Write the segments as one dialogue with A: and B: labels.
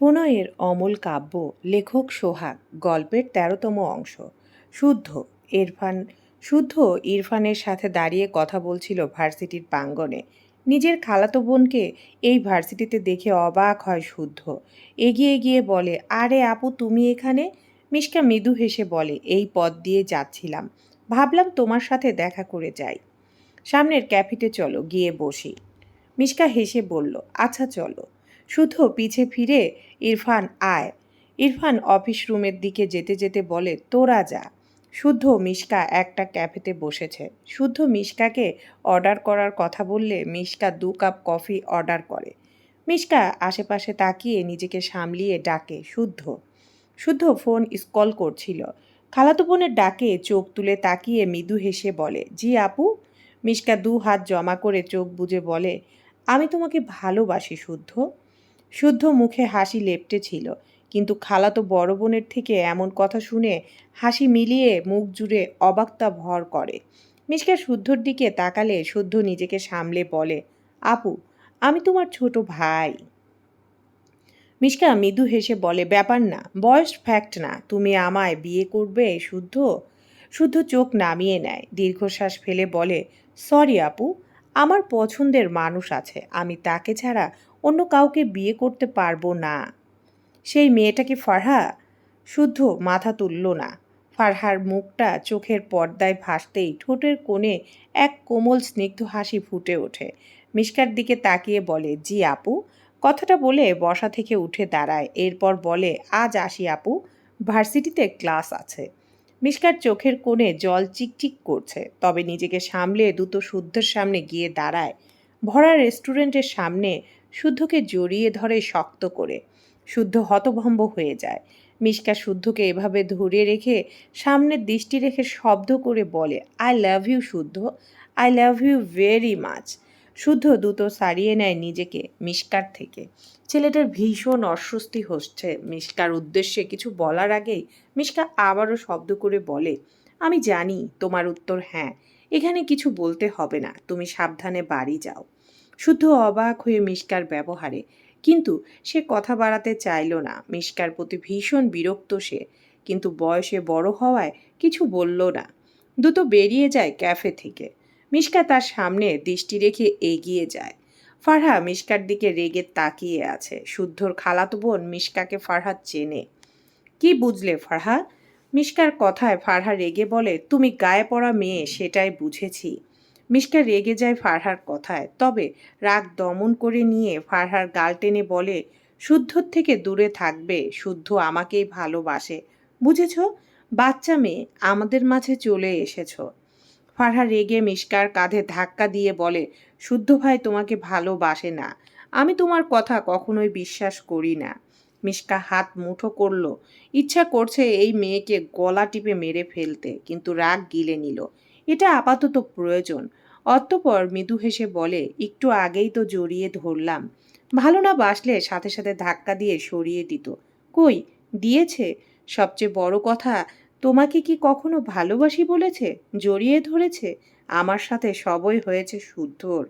A: প্রণয়ের অমল কাব্য, লেখক সোহাগ, গল্পের তেরোতম অংশ। শুদ্ধ ইরফান, শুদ্ধ ইরফানের সাথে দাঁড়িয়ে কথা বলছিল ভার্সিটির প্রাঙ্গণে। নিজের খালাতো বোনকে এই ভার্সিটিতে দেখে অবাক হয় শুদ্ধ। এগিয়ে গিয়ে বলে, আরে আপু, তুমি এখানে? মিশকা মৃদু হেসে বলে, এই পথ দিয়ে যাচ্ছিলাম। ভাবলাম তোমার সাথে দেখা করে যাই। সামনের ক্যাফিতে চলো, গিয়ে বসি। মিশকা হেসে বলল আচ্ছা চলো। শুদ্ধ পিছে ফিরে ইরফান আয়। ইরফান অফিস রুমের দিকে যেতে যেতে বলে, তোরা যা। শুদ্ধ মিশকা একটা ক্যাফেতে বসেছে। শুদ্ধ মিশকাকে অর্ডার করার কথা বললে মিশকা দু কাপ কফি অর্ডার করে। মিশকা আশেপাশে তাকিয়ে নিজেকে সামলিয়ে ডাকে, শুদ্ধ। শুদ্ধ ফোন স্কল করছিল। খালাতো বোনের ডাকে চোখ তুলে তাকিয়ে মৃদু হেসে বলে, জি আপু? মিশকা দু হাত জমা করে চোখ বুজে বলে, আমি তোমাকে ভালোবাসি শুদ্ধ। শুদ্ধ মুখে হাসি লেপটে ছিল। কিন্তু খালাতো বড় বোনের থেকে এমন কথা শুনে হাসি মিলিয়ে মুখ জুড়ে অবাকতা ভর করে। মিশকা শুদ্ধর দিকে তাকালে শুদ্ধ নিজেকে সামলে বলে, আপু, আমি তোমার ছোট ভাই। মিশকা মৃদু হেসে বলে, ব্যাপার না, বয়স ফ্যাক্ট না, তুমি আমায় বিয়ে করবে শুদ্ধ? শুদ্ধ চোখ নামিয়ে নেয়, দীর্ঘশ্বাস ফেলে বলে, সরি আপু, আমার পছন্দের মানুষ আছে, আমি তাকে ছাড়া অন্য কাউকে বিয়ে করতে পারব না। সেই মেয়েটাকে ফারহা শুদ্ধ মাথা তুলল না। ফারহার মুখটা চোখের পর্দায় ভাসতেই ঠোঁটের কোণে এক কোমল স্নিগ্ধ হাসি ফুটে ওঠে। মিশকার দিকে তাকিয়ে বলে, জি আপু। কথাটা বলে বসা থেকে উঠে দাঁড়ায়। এরপর বলে, আজ আসি আপু, ভার্সিটিতে ক্লাস আছে। মিশকার চোখের কোণে জল চিকচিক করছে, তবে নিজেকে সামলে দুটো শুদ্ধের সামনে গিয়ে দাঁড়ায়। ভরা রেস্টুরেন্টের সামনে শুদ্ধকে জড়িয়ে ধরে শক্ত করে। শুদ্ধ হতভম্ব হয়ে যায়। মিশকা শুদ্ধকে এভাবে ধরে রেখে সামনের দৃষ্টি রেখে শব্দ করে বলে আই লাভ ইউ শুদ্ধ। I love you very much শুদ্ধ দ্রুত সারিয়ে নেয় নিজেকে মিশকার থেকে। ছেলেটার ভীষণ অস্বস্তি হচ্ছে মিশকার উদ্দেশ্যে। কিছু বলার আগেই মিশকা আবারও শব্দ করে বলে, আমি জানি তোমার উত্তর হ্যাঁ। এখানে কিছু বলতে হবে না। তুমি সাবধানে বাড়ি যাও। শুদ্ধ অবাক হয়ে মিশকার ব্যবহারে। কিন্তু সে কথা বাড়াতে চাইল না। মিশকার প্রতি ভীষণ বিরক্ত সে। কিন্তু বয়সে বড় হওয়ায় কিছু বলল না। দ্রুত বেরিয়ে যায় ক্যাফে থেকে। মিশকা তার সামনে দৃষ্টি রেখে এগিয়ে যায়। ফারহা মিশকার দিকে রেগে তাকিয়ে আছে। শুদ্ধর খালাতো বোন মিশকাকে ফারহা চেনে। কি বুঝলে ফারহা? মিশকার কথায় ফারহা রেগে বলে, তুমি গায়ে পড়া মেয়ে, সেটাই বুঝেছি। মিশকা রেগে যায় ফারহার কথায়। তবে রাগ দমন করে নিয়ে ফারহার গাল টেনে বলে শুদ্ধর থেকে দূরে থাকবে, শুদ্ধ আমাকেই ভালোবাসে। বুঝেছ? বাচ্চা মেয়ে, আমাদের মাঝে চলে এসেছ। ফারহা রেগে মিশকার কাঁধে ধাক্কা দিয়ে বলে, শুদ্ধ ভাই তোমাকে ভালোবাসে না। আমি তোমার কথা কখনোই বিশ্বাস করি না। মিশকা হাত মুঠো করল, ইচ্ছা করছে এই মেয়েকে গলা টিপে মেরে ফেলতে। কিন্তু রাগ গিলে নিল। এটা আপাতত প্রয়োজন। অতঃপর মৃদু হেসে বলে, একটু আগেই তো জড়িয়ে ধরলাম। ভালো না বাসলে সাথে সাথে ধাক্কা দিয়ে সরিয়ে দিত। কই, দিয়েছে? সবচেয়ে বড় কথা, তোমাকে কি কখনো ভালোবাসি বলেছে? জড়িয়ে ধরেছে? আমার সাথে সবই হয়েছে শুদ্ধর।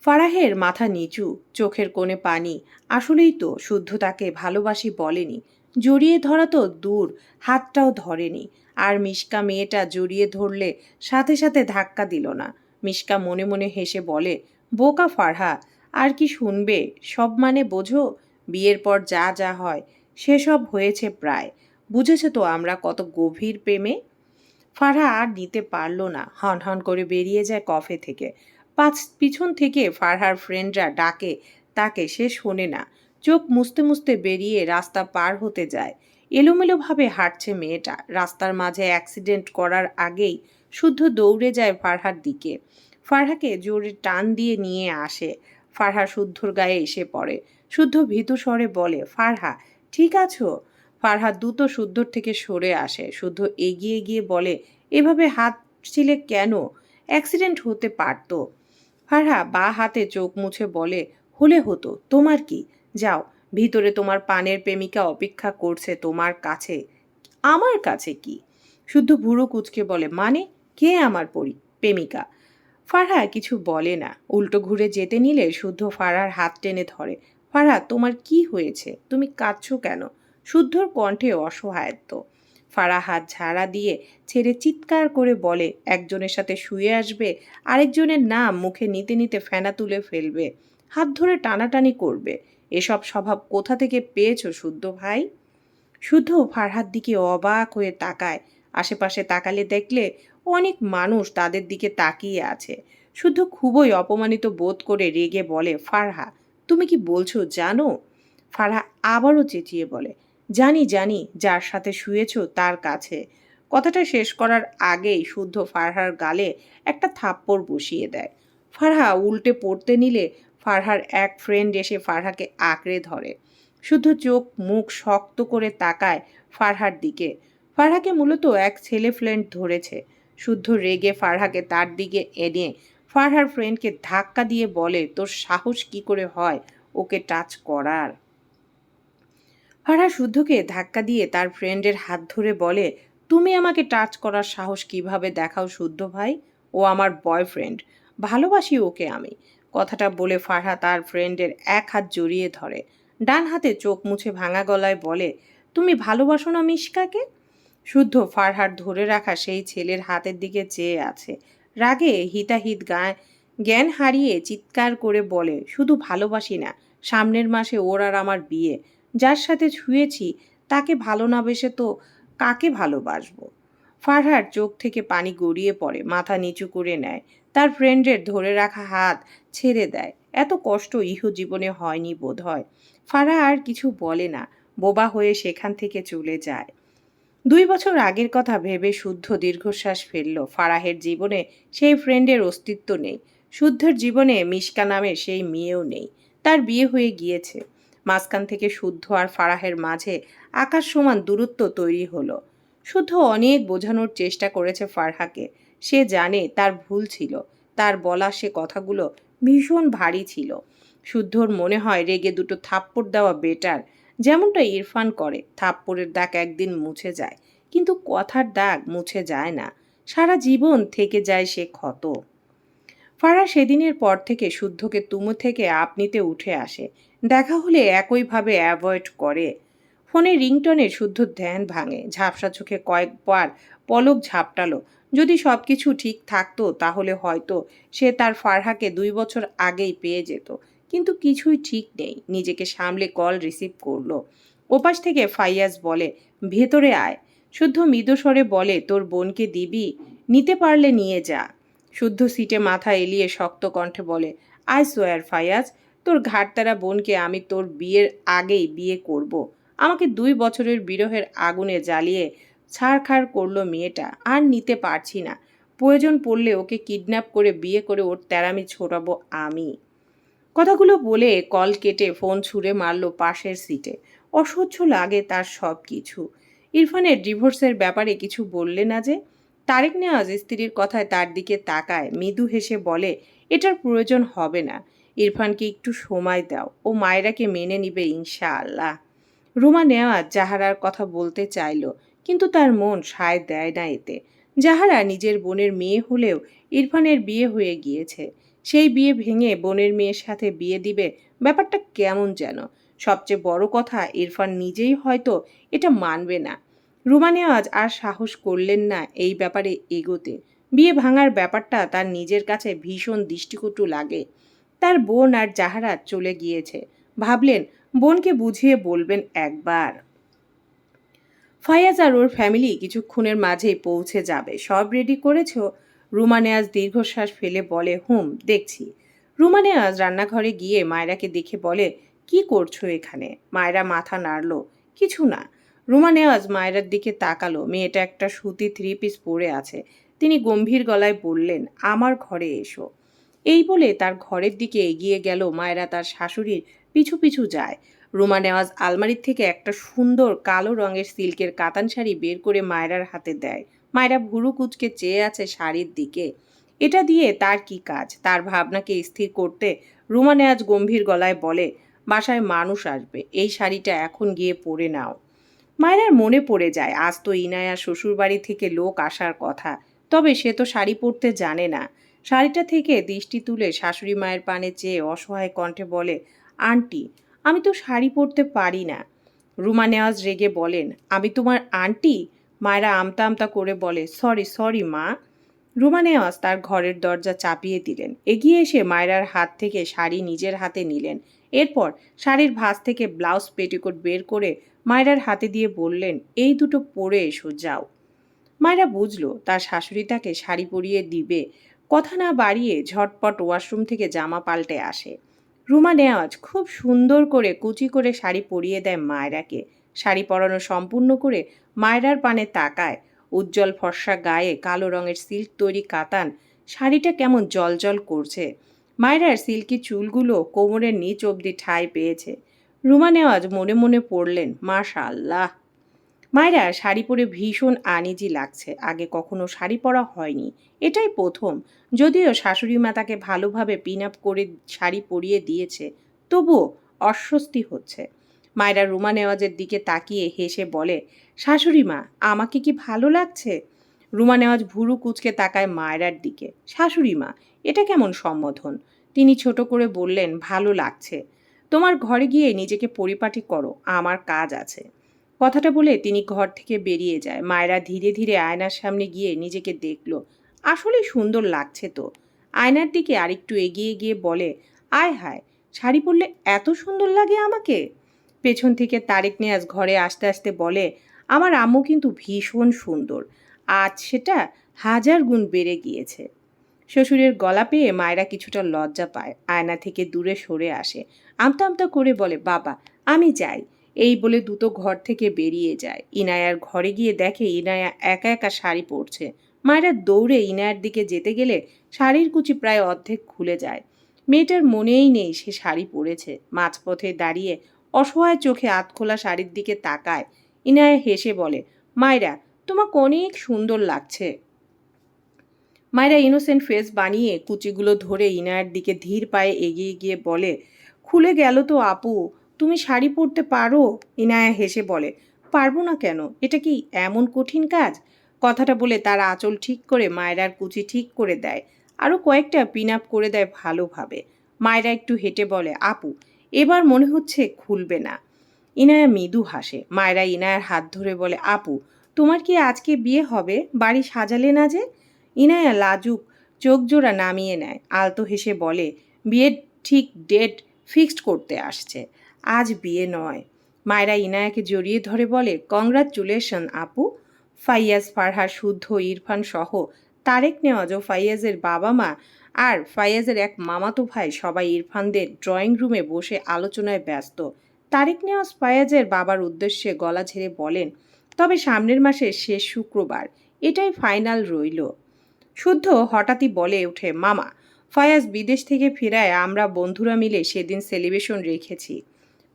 A: ফারাহের মাথা নিচু, চোখের কোণে পানি। আসলেই তো শুদ্ধ তাকে ভালোবাসি বলেনি। জড়িয়ে ধরা তো দূর, হাতটাও ধরেনি। আর মিশকা মেয়েটা জড়িয়ে ধরলে সাথে সাথে ধাক্কা দিল না। মিশকা মনে মনে হেসে বলে, বোকা ফারহা আর কি শুনবে? সব মানে বোঝো? বিয়ের পর যা যা হয়, সেসব হয়েছে প্রায়। বুঝেছে তো আমরা কত গভীর প্রেমে? ফারহা আর নিতে পারল না। হন হন করে বেরিয়ে যায় কফে থেকে। পাঁচ পিছন থেকে ফারহার ফ্রেন্ডরা ডাকে, তাকে সে শোনে না। চোখ মুছতে মুছতে বেরিয়ে রাস্তা পার হতে যায়। এলোমেলোভাবে হাঁটছে মেয়েটা। রাস্তার মাঝে অ্যাক্সিডেন্ট করার আগেই শুদ্ধ দৌড়ে যায় ফারহার দিকে। ফারহাকে জোরে টান দিয়ে নিয়ে আসে। ফারহা শুদ্ধর গায়ে এসে পড়ে। শুদ্ধ ভীতু স্বরে বলে, ফারহা, ঠিক আছো? ফারহা দ্রুত শুদ্ধর থেকে সরে আসে। শুদ্ধ এগিয়ে গিয়ে বলে, এভাবে হাত ছিলে কেন? অ্যাক্সিডেন্ট হতে পারত। ফারহা বা হাতে চোখ মুছে বলে, হলে হতো। তোমার কি? যাও, ভিতরে তোমার পানের প্রেমিকা অপেক্ষা করছে তোমার কাছে। আমার কাছে কি? শুদ্ধ ভুরো কুচকে বলে মানে কে আমার পরি, প্রেমিকা? ফারহা কিছু বলে না। উল্টো ঘুরে যেতে নিলে শুদ্ধ ফারহার হাত টেনে ধরে, ফারহা, তোমার কি হয়েছে? তুমি কাঁদছো কেন? শুদ্ধর কণ্ঠে অসহায়ত্ব। ফারা হাত ঝাড়া দিয়ে ছেড়ে চিৎকার করে বলে, একজনের সাথে শুয়ে আসবে, আরেকজনের নাম মুখে নিতে নিতে ফেনা তুলে ফেলবে, হাত ধরে টানাটানি করবে। এসব স্বভাব কোথা থেকে পেয়েছ শুদ্ধ ভাই? শুদ্ধ ফারহার দিকে অবাক হয়ে তাকায়। আশেপাশে তাকালে দেখলে অনেক মানুষ তাদের দিকে তাকিয়ে আছে। শুদ্ধ খুবই অপমানিত বোধ করে রেগে বলে, ফারহা, তুমি কি বলছো জানো? ফারহা আবারও চেঁচিয়ে বলে, জানি জানি, যার সাথে শুয়েছ তার কাছে। কথাটা শেষ করার আগেই শুদ্ধ ফারহার গালে একটা থাপ্পড় বসিয়ে দেয়। ফারহা উল্টে পড়তে নিলে ফারহার এক ফ্রেন্ড এসে ফারহাকে আঁকড়ে ধরে। শুদ্ধ চোখ মুখ শক্ত করে তাকায় ফারহার দিকে। ফারহাকে মূলত এক ছেলে ফ্রেন্ড ধরেছে। শুদ্ধ রেগে ফারহাকে তার দিকে এনে ফারহার ফ্রেন্ডকে ধাক্কা দিয়ে বলে, তোর সাহস কি করে হয় ওকে টাচ করার? ফারহা শুদ্ধকে ধাক্কা দিয়ে তার ফ্রেন্ডের হাত ধরে বলে, তুমি আমাকে টাচ করার সাহস কীভাবে দেখাও শুদ্ধ ভাই? ও আমার বয়ফ্রেন্ড ভালোবাসি ওকে আমি। কথাটা বলে ফারহা তার ফ্রেন্ডের এক হাত জড়িয়ে ধরে। ডান হাতে চোখ মুছে ভাঙা গলায় বলে, তুমি ভালোবাসো না মিশকাকে? শুদ্ধ ফারহার ধরে রাখা সেই ছেলের হাতের দিকে চেয়ে আছে। রাগে হিতাহিত গায়ে, জ্ঞান হারিয়ে চিৎকার করে বলে, শুধু ভালোবাসি না, সামনের মাসে ওর আর আমার বিয়ে। যার সাথে ছুঁয়েছি, তাকে ভালো না বেসে তো কাকে ভালোবাসবো? ফারহার চোখ থেকে পানি গড়িয়ে পড়ে, মাথা নিচু করে নেয়। তার ফ্রেন্ডের ধরে রাখা হাত ছেড়ে দেয়। এত কষ্ট ইহ জীবনে হয়নি বোধ হয় ফারহা আর কিছু বলে না। বোবা হয়ে সেখান থেকে চলে যায়। দুই বছর আগের কথা ভেবে শুদ্ধ দীর্ঘশ্বাস ফেলল। ফারাহের জীবনে সেই ফ্রেন্ডের অস্তিত্ব নেই। শুদ্ধের জীবনে মিশকা নামে সেই মেয়েও নেই। তার বিয়ে হয়ে গিয়েছে। মাঝখান থেকে শুদ্ধ আর ফারাহের মাঝে আকাশ সমান দূরত্ব তৈরি হলো। শুদ্ধ অনেক বোঝানোর চেষ্টা করেছে ফারহাকে। সে জানে তার ভুল ছিল। তার বলা সে কথাগুলো ভীষণ ভারী ছিল। শুদ্ধর মনে হয় রেগে দুটো থাপ্পড় দেওয়া বেটার, যেমনটা ইরফান করে। থাপ্পড়ের দাগ একদিন মুছে যায়, কিন্তু কথার দাগ মুছে যায় না। সারা জীবন থেকে যায় সে ক্ষত। ফারা সেদিনের পর থেকে শুদ্ধকে তুমু থেকে আপনিতে উঠে আসে। দেখা হলে একইভাবে অ্যাভয়েড করে। ফোনে রিংটনে শুদ্ধ ধ্যান ভাঙে। ঝাপসা চোখে কয়েকবার পলক ঝাপটালো। যদি সব কিছু ঠিক থাকতো, তাহলে হয়তো সে তার ফারহাকে দুই বছর আগেই পেয়ে যেত। কিন্তু কিছুই ঠিক নেই। নিজেকে সামলে কল রিসিভ করল। ওপাশ থেকে ফাইয়াজ বলে, ভেতরে আয়। শুদ্ধ মৃদুস্বরে বলে, তোর বোনকে দিবি? নিতে পারলে নিয়ে যা। শুদ্ধ সিটে মাথা এলিয়ে শক্ত কণ্ঠে বলে আই সোয়ার ফায়াজ তোর ঘাটতারা বোনকে আমি তোর বিয়ের আগেই বিয়ে করব। আমাকে দুই বছরের বিরহের আগুনে জ্বালিয়ে ছাড়খাড় করল মেয়েটা। আর নিতে পারছি না। প্রয়োজন পড়লে ওকে কিডন্যাপ করে বিয়ে করে ওর তেরামি ছোড়াবো আমি। কথাগুলো বলে কল কেটে ফোন ছুঁড়ে মারল পাশের সিটে। অসহ্য লাগে তার সব কিছু ইরফানের ডিভোর্সের ব্যাপারে কিছু বললে না যে? তারেক নেওয়াজ স্ত্রীর কথায় তার দিকে তাকায়। মৃদু হেসে বলে, এটার প্রয়োজন হবে না। ইরফানকে একটু সময় দাও। ও মায়েরাকে মেনে নিবে ইনশাআল্লাহ। রুমা নেওয়াজ জাহারার কথা বলতে চাইল, কিন্তু তার মন সায় দেয় না এতে। জাহারা নিজের বোনের মেয়ে হলেও ইরফানের বিয়ে হয়ে গিয়েছে। সেই বিয়ে ভেঙে বোনের মেয়ের সাথে বিয়ে দিবে ব্যাপারটা কেমন যেন। সবচেয়ে বড় কথা ইরফান নিজেই হয়তো এটা মানবে না। রুমা নেওয়াজ আর সাহস করলেন না এই ব্যাপারে এগোতে। বিয়ে ভাঙার ব্যাপারটা তার নিজের কাছে ভীষণ দৃষ্টিকটু লাগে। তার বোন আর জাহারা চলে গিয়েছে। ভাবলেন বোনকে বুঝিয়ে বলবেন একবার। ফায়াজ আর ওর ফ্যামিলি কিছুক্ষণের মাঝেই পৌঁছে যাবে। সব রেডি করেছ? রুমা নেয়াজ দীর্ঘশ্বাস ফেলে বলে, হুম, দেখছি। রুমা নেয়াজ রান্নাঘরে গিয়ে মায়রাকে দেখে বলে, কি করছ এখানে? মায়রা মাথা নাড়ল, কিছু না। রুমা নেওয়াজ মায়রার দিকে তাকালো, মেয়েটা একটা সুতি থ্রি পিস পরে আছে। তিনি গম্ভীর গলায় বললেন, আমার ঘরে এসো। এই বলে তার ঘরের দিকে এগিয়ে গেল মায়রা তার শাশুড়ির পিছু পিছু যায়। রুমা নেওয়াজ আলমারির থেকে একটা সুন্দর কালো রঙের সিল্কের কাতান শাড়ি বের করে মায়রার হাতে দেয়। মায়েরা ভুরু কুচকে চেয়ে আছে শাড়ির দিকে। এটা দিয়ে তার কি কাজ? তার ভাবনাকে স্থির করতে রুমানে আজ গম্ভীর গলায় বলে, বাসায় মানুষ আসবে, এই শাড়িটা এখন গিয়ে পরে নাও। মায়েরার মনে পড়ে যায়, আজ তো ইনায়া শ্বশুরবাড়ি থেকে লোক আসার কথা, তবে সে তো শাড়ি পরতে জানে না। শাড়িটা থেকে দৃষ্টি তুলে শাশুড়ি মায়ের পানে চেয়ে অসহায় কণ্ঠে বলে আন্টি, আমি তো শাড়ি পরতে পারি না। রুমা নেওয়াজ রেগে বলেন, আমি তোমার আন্টি? মায়েরা আমতা আমতা করে বলে, সরি সরি, মা। রুমা নেওয়াজ তার ঘরের দরজা চাপিয়ে দিলেন। এগিয়ে এসে মায়রার হাত থেকে শাড়ি নিজের হাতে নিলেন। এরপর শাড়ির ভাঁজ থেকে ব্লাউজ পেটিকোট বের করে মায়রার হাতে দিয়ে বললেন, এই দুটো পরে এসো, যাও। মায়েরা বুঝলো, তার শাশুড়ি তাকে শাড়ি পরিয়ে দিবে। কথা না বাড়িয়ে ঝটপট ওয়াশরুম থেকে জামা পাল্টে আসে। রুমা নেওয়াজ খুব সুন্দর করে কুচি করে শাড়ি পরিয়ে দেয় মায়রাকে। শাড়ি পরানো সম্পূর্ণ করে মায়রার পানে তাকায়। উজ্জ্বল ফর্সা গায়ে কালো রঙের সিল্ক তৈরি কাতান শাড়িটা কেমন জলজল করছে। মায়রার সিল্কি চুলগুলো কোমরের নিচ অবধি ঠাঁই পেয়েছে। রুমা নেওয়াজ মনে মনে পড়লেন মাশা আল্লাহ মায়েরা শাড়ি পরে ভীষণ আনিজি লাগছে। আগে কখনো শাড়ি পরা হয়নি। এটাই প্রথম। যদিও শাশুড়ি মা তাকে ভালোভাবে পিন আপ করে শাড়ি পরিয়ে দিয়েছে, তবুও অস্বস্তি হচ্ছে। মায়েরা রুমা নেওয়াজের দিকে তাকিয়ে হেসে বলে, শাশুড়ি মা, আমাকে কি ভালো লাগছে? রুমা নেওয়াজ ভুরু কুচকে তাকায় মায়েরার দিকে। শাশুড়ি মা, এটা কেমন সম্বোধন? তিনি ছোট করে বললেন, ভালো লাগছে। তোমার ঘরে গিয়ে নিজেকে পরিপাটি করো, আমার কাজ আছে। কথাটা বলে তিনি ঘর থেকে বেরিয়ে যায়। মায়েরা ধীরে ধীরে আয়নার সামনে গিয়ে নিজেকে দেখল। আসলে সুন্দর লাগছে তো। আয়নার দিকে আরেকটু এগিয়ে গিয়ে বলে, আয় হায়, শাড়ি পরলে এত সুন্দর লাগে আমাকে? পেছন থেকে তারেক নিয়াজ ঘরে আসতে আসতে বলে, আমার আম্মু কিন্তু ভীষণ সুন্দর। আজ সেটা হাজার গুণ বেড়ে গিয়েছে। শ্বশুরের গলা পেয়ে মায়েরা কিছুটা লজ্জা পায়। আয়না থেকে দূরে সরে আসে। আমতা আমতা করে বলে, বাবা, আমি যাই। এই বলে দুটো ঘর থেকে বেরিয়ে যায়। ইনায়ার ঘরে গিয়ে দেখে ইনায়া একা একা শাড়ি পরছে। মায়েরা দৌড়ে ইনায়ার দিকে যেতে গেলে শাড়ির কুচি প্রায় অর্ধেক খুলে যায়। মেয়েটার মনেই নেই সে শাড়ি পরেছে। মাঝপথে দাঁড়িয়ে অসহায় চোখে আতখোলা শাড়ির দিকে তাকায়। ইনায়া হেসে বলে, মায়েরা, তোমাকে অনেক সুন্দর লাগছে। মায়েরা ইনোসেন্ট ফেস বানিয়ে কুচিগুলো ধরে ইনায়ার দিকে ধীর পায়ে এগিয়ে গিয়ে বলে, খুলে গেল তো আপু তুমি শাড়ি পরতে পারো? ইনায়া হেসে বলে। পারব না কেন? এটা কি এমন কঠিন কাজ? কথাটা বলে তার আঁচল ঠিক করে মায়রার কুচি ঠিক করে দেয়। আরও কয়েকটা পিন আপ করে দেয় ভালোভাবে। মায়রা একটু হেঁটে বলে, আপু, এবার মনে হচ্ছে খুলবে না। ইনায়া মৃদু হাসে। মায়রা ইনায়ার হাত ধরে বলে, আপু, তোমার কি আজকে বিয়ে হবে? বাড়ি সাজালে না যে? ইনায়া লাজুক চোখ জোড়া নামিয়ে নেয়। আলতো হেসে বলে, বিয়ের ঠিক ডেট ফিক্সড করতে আসছে। আজ বিয়ে নয়। মায়েরা ইনায়াকে জড়িয়ে ধরে বলে, কংগ্রাচুলেশন আপু। ফাইয়াজ, ফারহার, শুদ্ধ, ইরফান সহ তারেক নেওয়াজ ও ফাইয়াজের বাবা মা আর ফাইয়াজের এক মামাতো ভাই সবাই ইরফানদের ড্রয়িং রুমে বসে আলোচনায় ব্যস্ত। তারেক নেওয়াজ ফায়াজের বাবার উদ্দেশ্যে গলা ঝেড়ে বলেন, তবে সামনের মাসের শেষ শুক্রবার, এটাই ফাইনাল রইল। শুদ্ধ হঠাৎই বলে ওঠে, মামা ফায়াজ বিদেশ থেকে ফেরায়, আমরা বন্ধুরা মিলে সেদিন সেলিব্রেশন রেখেছি।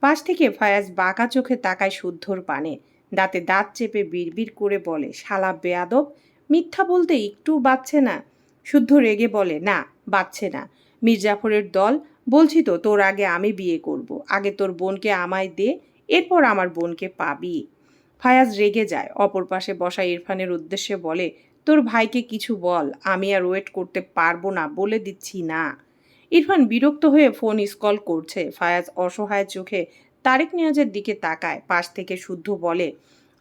A: পাশ থেকে ফায়াজ বাঁকা চোখে তাকায় শুদ্ধর পানে। দাঁতে দাঁত চেপে বিড়বিড় করে বলে, শালা বেয়াদব, মিথ্যা বলতে একটু বাচ্ছে না? শুদ্ধ রেগে বলে, না, বাচ্ছে না। মির্জাফরের দল, বলছি তো, তোর আগে আমি বিয়ে করব। আগে তোর বোনকে আমায় দে, এরপর আমার বোনকে পাবি। ফায়াজ রেগে যায়, অপর পাশে বসা ইরফানের উদ্দেশ্যে বলে, তোর ভাইকে কিছু বল, আমি আর ওয়েট করতে পারব না, বলে দিচ্ছি না। ইরফান বিরক্ত হয়ে ফোন স্কল করছে। ফায়াজ অসহায় চোখে তারেক নিয়াজের দিকে তাকায়, পাশ থেকে শুদ্ধ বলে,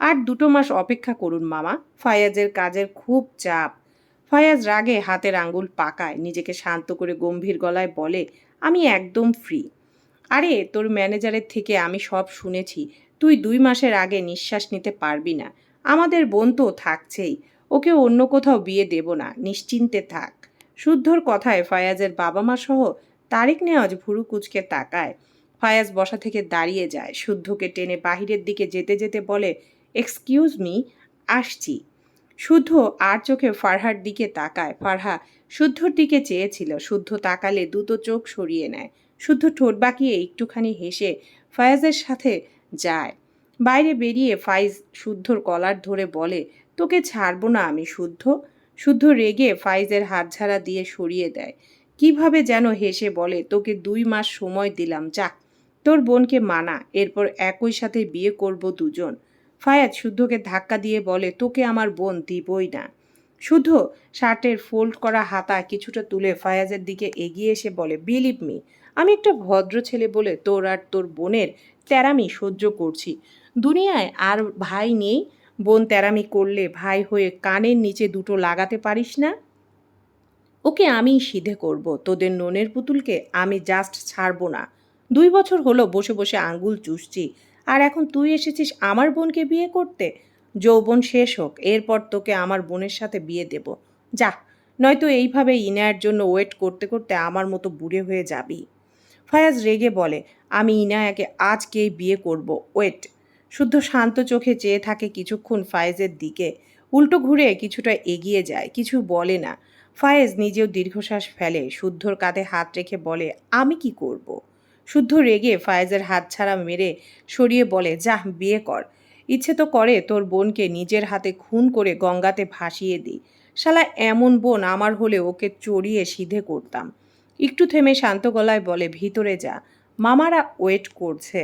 A: আর দুটো মাস অপেক্ষা করুন মামা, ফায়াজের কাজের খুব চাপ। ফায়াজ রাগে হাতের আঙ্গুল পাকায়, নিজেকে শান্ত করে গম্ভীর গলায় বলে, আমি একদম ফ্রি। আরে, তোর ম্যানেজারের থেকে আমি সব শুনেছি, তুই দুই মাসের আগে নিঃশ্বাস নিতে পারবি না। আমাদের বোন তো থাকছেই, ওকে অন্য কোথাও বিয়ে দেব না, নিশ্চিন্তে থাক। শুদ্ধর কথায় ফয়াজের বাবা মা সহ তারিক নেওয়াজ ভুরু কুচকে তাকায়। ফয়াজ বসা থেকে দাঁড়িয়ে যায়। শুদ্ধকে টেনে বাহিরের দিকে যেতে যেতে বলে, এক্সকিউজ মি, আসছি। শুদ্ধ আর চোখে ফারহার দিকে তাকায়। ফারহা শুদ্ধর দিকে চেয়েছিল। শুদ্ধ তাকালে দুটো চোখ সরিয়ে নেয়। শুদ্ধ ঠোঁট বাঁকিয়ে একটুখানি হেসে ফয়াজের সাথে যায়। বাইরে বেরিয়ে ফাইজ শুদ্ধর কলার ধরে বলে, তোকে ছাড়বো না আমি, শুদ্ধ। শুদ্ধ রেগে ফাইজের হাতঝাড়া দিয়ে সরিয়ে দেয়। কীভাবে যেন হেসে বলে, তোকে দুই মাস সময় দিলাম যাক তোর বোনকে মানা, এরপর একই সাথে বিয়ে করব দুজন। ফায়াজ শুদ্ধকে ধাক্কা দিয়ে বলে, তোকে আমার বোন দিবই না। শুদ্ধ শার্টের ফোল্ড করা হাতা কিছুটা তুলে ফায়াজের দিকে এগিয়ে এসে বলে, বিলিভ মি, আমি একটা ভদ্র ছেলে বলে তোর আর তোর বোনের তেরামি সহ্য করছি। দুনিয়ায় আর ভাই নেই বোন তেরামি করলে ভাই হয়ে কানের নিচে দুটো লাগাতে পারিস না? ওকে আমিই সিধে করব, তোদের ননের পুতুলকে আমি জাস্ট ছাড়বো না। দুই বছর হলো বসে বসে আঙ্গুল চুষছি, আর এখন তুই এসেছিস আমার বোনকে বিয়ে করতে? যৌবন শেষ হোক, এরপর তোকে আমার বোনের সাথে বিয়ে দেব। যা, নয়তো এইভাবে ইনায়ের জন্য ওয়েট করতে করতে আমার মতো বুড়ে হয়ে যাবি। ফায়াজ রেগে বলে, আমি ইনায়াকে আজকেই বিয়ে করব, ওয়েট। শুদ্ধ শান্ত চোখে চেয়ে থাকে কিছুক্ষণ ফায়েজের দিকে। উল্টো ঘুরে কিছুটা এগিয়ে যায়, কিছু বলে না। ফায়েজ নিজেও দীর্ঘশ্বাস ফেলে, শুদ্ধর কাঁধে হাত রেখে বলে, আমি কি করব। শুদ্ধ রেগে ফায়েজের হাত ছাড়া মেরে সরিয়ে বলে, যা, বিয়ে কর। ইচ্ছে তো করে তোর বোনকে নিজের হাতে খুন করে গঙ্গাতে ভাসিয়ে দিই। শালা, এমন বোন আমার হলে ওকে চড়িয়ে সিধে করতাম। একটু থেমে শান্ত গলায় বলে, ভিতরে যা। মামারা ওয়েট করছে।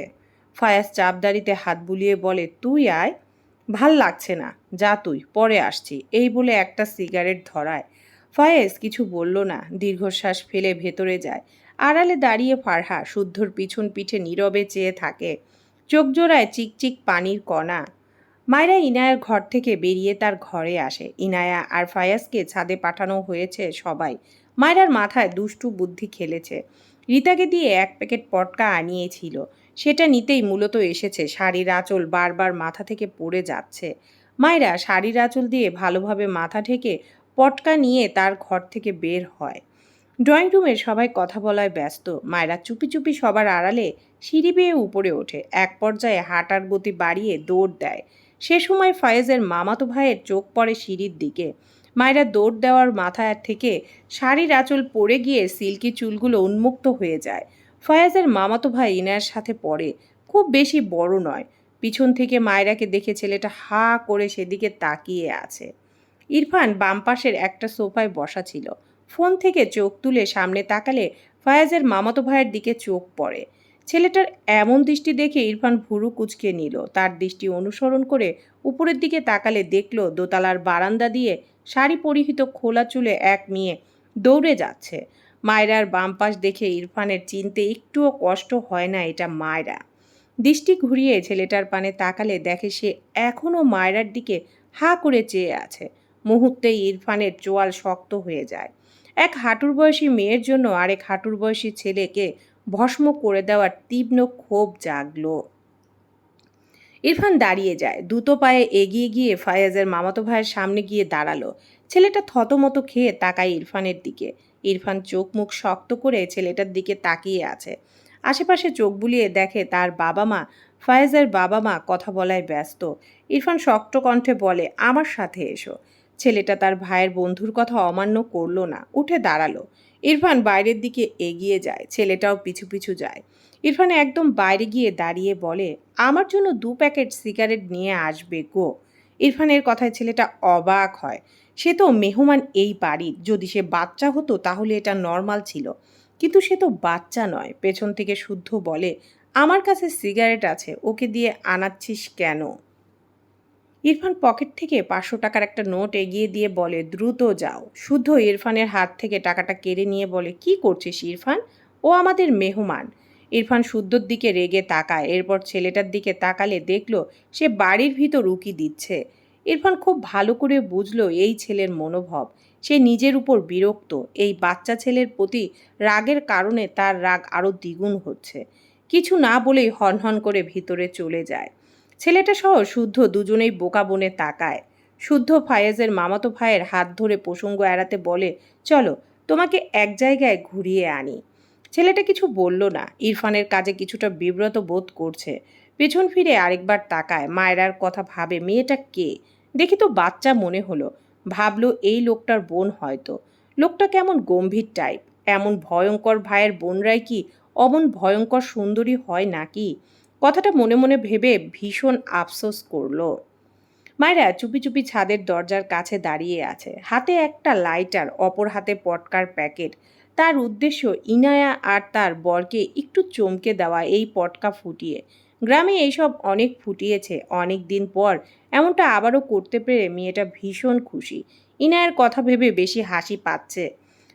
A: ফায়াজ চাপদারিতে হাত বুলিয়ে বলে, তুই আয়। ভালো লাগছে না। যা তুই, পরে আসছি। এই বলে একটা সিগারেট ধরায়। ফায়েজ কিছু বলল না, দীর্ঘশ্বাস ফেলে ভেতরে যায়। আড়ালে দাঁড়িয়ে ফারহা শুদ্ধর পিছন পিঠে নীরবে চেয়ে থাকে। চোখ জোড়ায় চিকচিক পানির কণা। মায়েরা ইনায়ার ঘর থেকে বেরিয়ে তার ঘরে আসে। ইনায়া আর ফায়াজকে ছাদে পাঠানো হয়েছে সবাই। মায়েরার মাথায় দুষ্টু বুদ্ধি খেলেছে। রিতাকে দিয়ে এক প্যাকেট পটকা আনিয়েছিল। সেটা নিতেই মূলত এসেছে। শাড়ির আঁচল বারবার মাথা থেকে পড়ে যাচ্ছে। মায়েরা শাড়ির আঁচল দিয়ে ভালোভাবে মাথা ঢেকে পটকা নিয়ে তার ঘর থেকে বের হয়। ড্রয়িং রুমে সবাই কথা বলায় ব্যস্ত। মায়েরা চুপি চুপি সবার আড়ালে সিঁড়ি বেয়ে উপরে ওঠে। এক পর্যায়ে হাঁটার গতি বাড়িয়ে দৌড় দেয়। সে সময় ফয়েজের মামাতো ভাইয়ের চোখ পড়ে সিঁড়ির দিকে। মায়েরা দৌড় দেওয়ার মাথায় থেকে শাড়ির আঁচল পড়ে গিয়ে সিল্কি চুলগুলো উন্মুক্ত হয়ে যায়। ফয়াজের মামাতো ভাই ইনার সাথে পড়ে। খুব বেশি বড় নয়। পিছন থেকে মায়েরাকে দেখে ছেলেটা হা করে সেদিকে তাকিয়ে আছে। ইরফান বাম পাশের একটা সোফায় বসা ছিল। ফোন থেকে চোখ তুলে সামনে তাকালে ফয়াজের মামাতো ভাইয়ের দিকে চোখ পড়ে। ছেলেটার এমন দৃষ্টি দেখে ইরফান ভুরু কুচকে নিল। তার দৃষ্টি অনুসরণ করে উপরের দিকে তাকালে দেখল দোতলার বারান্দা দিয়ে শাড়ি পরিহিত খোলা চুলে এক মেয়ে দৌড়ে যাচ্ছে। মায়রার বাম পাশ দেখে ইরফানের চিনতে একটুও কষ্ট হয় না এটা মায়রা। দৃষ্টি ঘুরিয়ে ছেলেটার পানে তাকালে দেখে সে এখনও মায়রার দিকে হা করে চেয়ে আছে। মুহূর্তেই ইরফানের চোয়াল শক্ত হয়ে যায়। এক হাঁটুর বয়সী মেয়ের জন্য আরেক হাঁটুর বয়সী ছেলেকে ভস্ম করে দেওয়ার তীব্র ক্ষোভ জাগলো। ইরফান দাঁড়িয়ে যায়। দুটো পায়ে এগিয়ে গিয়ে ফায়াজের মামাতো ভাইয়ের সামনে গিয়ে দাঁড়াল। ছেলেটা থতমতো খেয়ে তাকায় ইরফানের দিকে। ইরফান চোখ মুখ শক্ত করে ছেলেটার দিকে তাকিয়ে আছে। আশেপাশে চোখ বুলিয়ে দেখে তার বাবা মা ফায়েজের বাবা মা কথা বলায় ব্যস্ত। ইরফান শক্ত কণ্ঠে বলে, আমার সাথে এসো। ছেলেটা তার ভাইয়ের বন্ধুর কথা অমান্য করল না, উঠে দাঁড়াল। ইরফান বাইরের দিকে এগিয়ে যায়, ছেলেটাও পিছু পিছু যায়। ইরফান একদম বাইরে গিয়ে দাঁড়িয়ে বলে, আমার জন্য দু প্যাকেট সিগারেট নিয়ে আসবে গো। ইরফানের কথায় ছেলেটা অবাক হয়। সে তো মেহমান এই বাড়ির যদি সে বাচ্চা হতো তাহলে এটা নর্মাল ছিল। কিন্তু সে তো বাচ্চা নয়। পেছন থেকে শুদ্ধ বলে, আমার কাছে সিগারেট আছে, ওকে দিয়ে আনাচ্ছিস কেন? ইরফান পকেট থেকে পাঁচশো টাকার একটা নোট এগিয়ে দিয়ে বলে, দ্রুত যাও। শুদ্ধ ইরফানের হাত থেকে টাকাটা কেড়ে নিয়ে বলে, কি করছিস ইরফান? ও আমাদের মেহমান। ইরফান শুদ্ধর দিকে রেগে তাকায়। এরপর ছেলেটার দিকে তাকালে দেখল সে বাড়ির ভিতর উকি দিচ্ছে। ইরফান খুব ভালো করে বুঝলো এই ছেলের মনোভাব। সে নিজের উপর বিরক্ত। এই বাচ্চা ছেলের প্রতি রাগের কারণে তার রাগ আরও দ্বিগুণ হচ্ছে। কিছু না বলেই হনহন করে ভিতরে চলে যায়। ছেলেটা সহ শুদ্ধ দুজনেই বোকা বনে তাকায়। শুদ্ধ ফায়েজের মামাতো ভাইয়ের হাত ধরে প্রসঙ্গ এড়াতে বলে, চলো তোমাকে এক জায়গায় ঘুরিয়ে আনি। ছেলেটা কিছু বলল না। ইরফানের কাজে কিছুটা বিব্রত বোধ করছে। পেছন ফিরে আরেকবার তাকায়। মায়রার কথা ভাবে, মেয়েটা কে? দেখি তো বাচ্চা মনে হলো। ভাবলো, এই লোকটার বোন হয়তো। লোকটা কেমন গম্ভীর টাইপ এমন ভয়ঙ্কর ভাইয়ের বোনরাই কি? অমন ভয়ঙ্কর সুন্দরী হয় নাকি? কথাটা মনে মনে ভেবে ভীষণ আফসোস করল। মায়েরা চুপি চুপি ছাদের দরজার কাছে দাঁড়িয়ে আছে। হাতে একটা লাইটার অপর হাতে পটকার প্যাকেট তার উদ্দেশ্য ইনায়া আর তার বরকে একটু চমকে দেওয়া, এই পটকা ফুটিয়ে। গ্রামে এইসব অনেক ফুটিয়েছে অনেক দিন পর, এমনটা আবারও করতে পেরে মেয়েটা ভীষণ খুশি। ইনায়ের কথা ভেবে বেশি হাসি পাচ্ছে।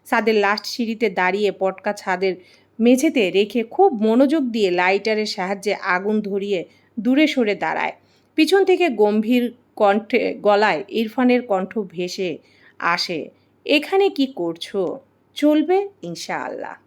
A: ছাদের লাস্ট সিঁড়িতে দাঁড়িয়ে পটকা ছাদের মেঝেতে রেখে খুব মনোযোগ দিয়ে লাইটারের সাহায্যে আগুন ধরিয়ে দূরে সরে দাঁড়ায়। পিছন থেকে গম্ভীর কণ্ঠে গলায় ইরফানের কণ্ঠ ভেসে আসে, এখানে কি করছ? চলবে ইনশাআল্লাহ।